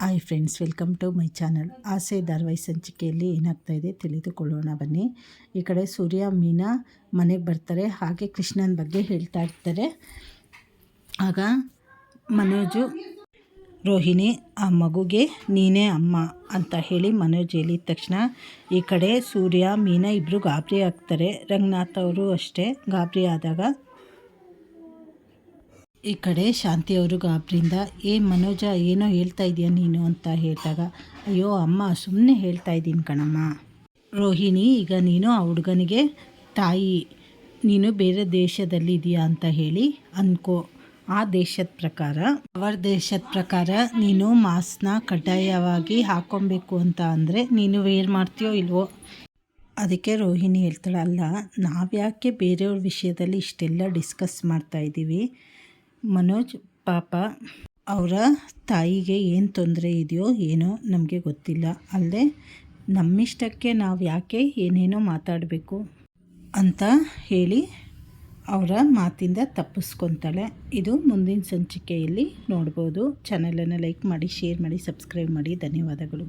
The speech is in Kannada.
Hi friends welcome to my channel Aase ಧಾರವಾಹಿ ಸಂಚಿಕೆಯಲ್ಲಿ ಏನಾಗ್ತಾ ಇದೆ ತಿಳಿದುಕೊಳ್ಳೋಣ ಬನ್ನಿ. ಈ ಕಡೆ ಸೂರ್ಯ, ಮೀನಾ ಮನೆಗೆ ಬರ್ತಾರೆ. ಹಾಗೆ ಕೃಷ್ಣನ ಬಗ್ಗೆ ಹೇಳ್ತಾ ಇರ್ತಾರೆ. ಆಗ ಮನೋಜು, ರೋಹಿಣಿ, ಆ ಮಗುಗೆ ನೀನೇ ಅಮ್ಮ ಅಂತ ಹೇಳಿ ಮನೋಜ್ ಹೇಳಿದ ತಕ್ಷಣ ಈ ಕಡೆ ಸೂರ್ಯ, ಮೀನಾ ಇಬ್ಬರು ಗಾಬರಿ ಆಗ್ತಾರೆ. ರಂಗನಾಥ್ ಅವರು ಅಷ್ಟೇ ಗಾಬರಿ ಆದಾಗ ಈ ಕಡೆ ಶಾಂತಿಯವರು ಗಾಬರಿಯಿಂದ ಏ ಮನೋಜ, ಏನೋ ಹೇಳ್ತಾ ಇದೆಯಾ ನೀನು? ಅಂತ ಹೇಳಿದಾಗ, ಅಯ್ಯೋ ಅಮ್ಮ ಸುಮ್ಮನೆ ಹೇಳ್ತಾ ಇದ್ದೀನಿ ಕಣಮ್ಮ. ರೋಹಿಣಿ, ಈಗ ನೀನು ಆ ಹುಡುಗನಿಗೆ, ತಾಯಿ, ನೀನು ಬೇರೆ ದೇಶದಲ್ಲಿ ದೇಶದಲ್ಲಿದೆಯಾ ಅಂತ ಹೇಳಿ ಅನ್ಕೋ. ಆ ದೇಶದ ಪ್ರಕಾರ, ಅವರ ದೇಶದ ಪ್ರಕಾರ ನೀನು ಮಾಸ್ಕ್ನ ಕಡ್ಡಾಯವಾಗಿ ಹಾಕೊಬೇಕು ಅಂತ ಅಂದರೆ ನೀನು ವೇರ್ ಮಾಡ್ತೀಯೋ ಇಲ್ವೋ? ಅದಕ್ಕೆ ರೋಹಿಣಿ ಹೇಳ್ತಾಳಲ್ಲ ನಾವ್ಯಾಕೆ ಬೇರೆಯವ್ರ ವಿಷಯದಲ್ಲಿ ಇಷ್ಟೆಲ್ಲ ಡಿಸ್ಕಸ್ ಮಾಡ್ತಾ ಇದ್ದೀವಿ? ಮನೋಜ್, ಪಾಪ, ಅವರ ತಾಯಿಗೆ ಏನು ತೊಂದರೆ ಇದೆಯೋ ಏನೋ ನಮಗೆ ಗೊತ್ತಿಲ್ಲ. ಅಲ್ಲದೆ ನಮ್ಮಿಷ್ಟಕ್ಕೆ ನಾವು ಯಾಕೆ ಏನೇನೋ ಮಾತಾಡಬೇಕು ಅಂತ ಹೇಳಿ ಅವರ ಮಾತಿಂದ ತಪ್ಪಿಸ್ಕೊತಾಳೆ. ಇದು ಮುಂದಿನ ಸಂಚಿಕೆಯಲ್ಲಿ ನೋಡ್ಬೋದು. ಚಾನಲನ್ನು ಲೈಕ್ ಮಾಡಿ, ಶೇರ್ ಮಾಡಿ, ಸಬ್ಸ್ಕ್ರೈಬ್ ಮಾಡಿ. ಧನ್ಯವಾದಗಳು.